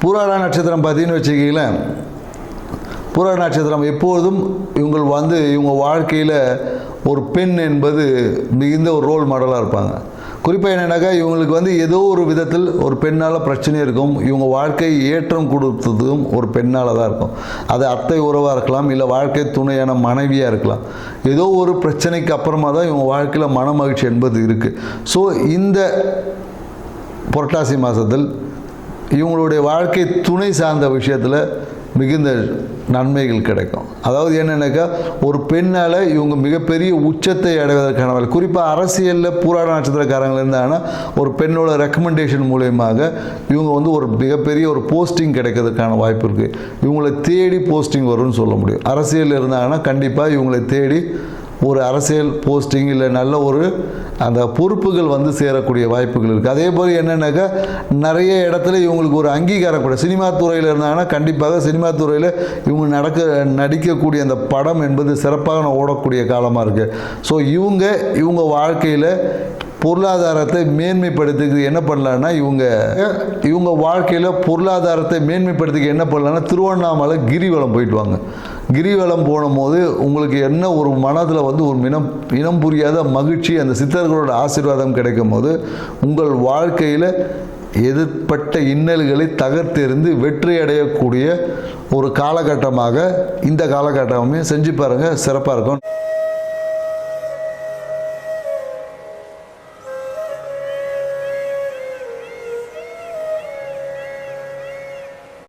பூராட நட்சத்திரம் பார்த்தீங்கன்னு வச்சுக்கிங்களேன். பூராட நட்சத்திரம் எப்போதும் இவங்கள் வந்து இவங்க வாழ்க்கையில் ஒரு பெண் என்பது மிகுந்த ஒரு ரோல் மாடலாக இருப்பாங்க. குறிப்பாக என்னென்னாக்கா இவங்களுக்கு வந்து ஏதோ ஒரு விதத்தில் ஒரு பெண்ணால் பிரச்சனை இருக்கும். இவங்க வாழ்க்கை ஏற்றம் கொடுத்ததும் ஒரு பெண்ணால் தான் இருக்கும். அது அத்தை உறவாக இருக்கலாம் இல்லை வாழ்க்கை துணையான மனைவியாக இருக்கலாம். ஏதோ ஒரு பிரச்சனைக்கு அப்புறமா தான் இவங்க வாழ்க்கையில் மன மகிழ்ச்சி என்பது இருக்குது ஸோ இந்த புரட்டாசி மாதத்தில் இவங்களுடைய வாழ்க்கை துணை சார்ந்த விஷயத்தில் மிகுந்த நன்மைகள் கிடைக்கும். அதாவது என்னென்னாக்கா ஒரு பெண்ணால் இவங்க மிகப்பெரிய உச்சத்தை அடைவதற்கான வேலை குறிப்பாக அரசியலில் பூராட நட்சத்திரக்காரங்கள் இருந்தாங்கன்னா ஒரு பெண்ணோட ரெக்கமெண்டேஷன் மூலயமாக இவங்க வந்து ஒரு மிகப்பெரிய ஒரு போஸ்டிங் கிடைக்கிறதுக்கான வாய்ப்பு இருக்குது இவங்களை தேடி போஸ்டிங் வரும்னு சொல்ல முடியும். அரசியல் இருந்தாங்கன்னா கண்டிப்பாக இவங்களை தேடி ஒரு அரசியல் போஸ்டிங் இல்லை நல்ல ஒரு அந்த பொறுப்புகள் வந்து சேரக்கூடிய வாய்ப்புகள் இருக்குது அதே போல் என்னென்னாக்கா நிறைய இடத்துல இவங்களுக்கு ஒரு அங்கீகாரம் கூட. சினிமா துறையில் இருந்தாங்கன்னா கண்டிப்பாக சினிமா துறையில் இவங்க நடக்க நடிக்கக்கூடிய அந்த படம் என்பது சிறப்பாக ஓடக்கூடிய காலமாக இருக்குது ஸோ இவங்க இவங்க வாழ்க்கையில் பொருளாதாரத்தை மேன்மைப்படுத்துக்கு என்ன பண்ணலான்னா இவங்க இவங்க வாழ்க்கையில் பொருளாதாரத்தை மேன்மைப்படுத்திக்க என்ன பண்ணலான்னா திருவண்ணாமலை கிரிவலம் போயிட்டு வாங்க. கிரிவலம் போது உங்களுக்கு என்ன ஒரு மனதில் வந்து ஒரு மினம் இனம் புரியாத மகிழ்ச்சி அந்த சித்தர்களோட ஆசீர்வாதம் கிடைக்கும் போது உங்கள் வாழ்க்கையில் எதிர்ப்பட்ட இன்னல்களை தகர்த்தெறிந்து வெற்றி அடையக்கூடிய ஒரு காலகட்டமாக இந்த காலகட்டமே செஞ்சு பாருங்கள் சிறப்பாக இருக்கும்.